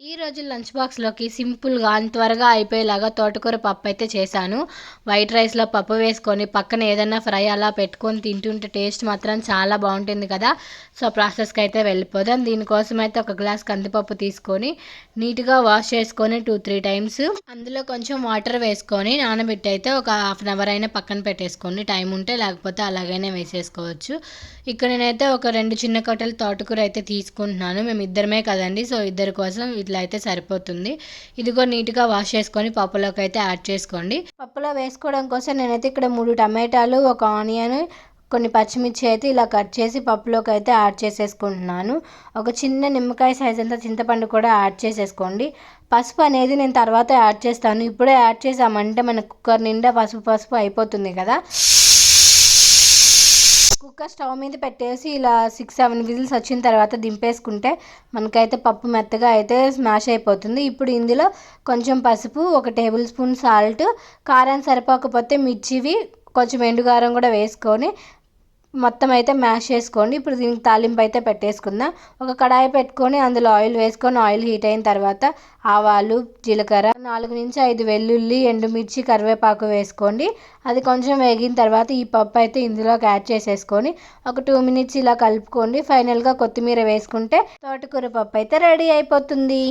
ఈ రోజు లంచ్ బాక్స్లోకి సింపుల్గా అంత త్వరగా అయిపోయేలాగా తోటకూర పప్పు అయితే చేశాను. వైట్ రైస్లో పప్పు వేసుకొని పక్కన ఏదైనా ఫ్రై అలా పెట్టుకొని తింటుంటే టేస్ట్ మాత్రం చాలా బాగుంటుంది కదా. సో ప్రాసెస్కి అయితే వెళ్ళిపోదాం. దీనికోసం అయితే ఒక గ్లాస్ కందిపప్పు తీసుకొని నీట్గా వాష్ చేసుకొని టూ త్రీ టైమ్స్ అందులో కొంచెం వాటర్ వేసుకొని నానబెట్టి అయితే ఒక హాఫ్ అన్ అవర్ అయినా పక్కన పెట్టేసుకోండి. టైం ఉంటే లేకపోతే అలాగైనా వేసేసుకోవచ్చు. ఇక్కడ నేనైతే ఒక రెండు చిన్న కట్టలు తోటకూర అయితే తీసుకుంటున్నాను. మేము ఇద్దరమే కదండి. సో ఇద్దరి కోసం ఇట్లా అయితే సరిపోతుంది. ఇదిగో నీట్గా వాష్ చేసుకొని పప్పులోకి అయితే యాడ్ చేసుకోండి. పప్పులో వేసుకోవడం కోసం నేనైతే ఇక్కడ మూడు టమాటాలు ఒక ఆనియన్ కొన్ని పచ్చిమిర్చి అయితే ఇలా కట్ చేసి పప్పులోకి అయితే యాడ్ చేసేసుకుంటున్నాను. ఒక చిన్న నిమ్మకాయ సైజ్ అంతా చింతపండు కూడా యాడ్ చేసేసుకోండి. పసుపు అనేది నేను తర్వాత యాడ్ చేస్తాను. ఇప్పుడే యాడ్ చేసామంటే మన కుక్కర్ నిండా పసుపు పసుపు అయిపోతుంది కదా. కుక్కర్ స్టవ్ మీద పెట్టేసి ఇలా సిక్స్ సెవెన్ విజిల్స్ వచ్చిన తర్వాత దింపేసుకుంటే మనకైతే పప్పు మెత్తగా అయితే స్మాష్ అయిపోతుంది. ఇప్పుడు ఇందులో కొంచెం పసుపు ఒక టేబుల్ స్పూన్ సాల్ట్ కారం సరిపోకపోతే మిర్చివి కొంచెం ఎండుకారం కూడా వేసుకొని మొత్తం అయితే మ్యాష్ చేసుకోండి. ఇప్పుడు దీనికి తాలింపు అయితే పెట్టేసుకుందాం. ఒక కడాయి పెట్టుకొని అందులో ఆయిల్ వేసుకొని ఆయిల్ హీట్ అయిన తర్వాత ఆవాలు జీలకర్ర నాలుగు నుంచి ఐదు వెల్లుల్లి ఎండుమిర్చి కరివేపాకు వేసుకోండి. అది కొంచెం వేగిన తర్వాత ఈ పప్పు అయితే ఇందులోకి యాడ్ చేసేసుకొని ఒక టూ మినిట్స్ ఇలా కలుపుకోండి. ఫైనల్గా కొత్తిమీర వేసుకుంటే తోటకూర పప్పు అయితే రెడీ అయిపోతుంది.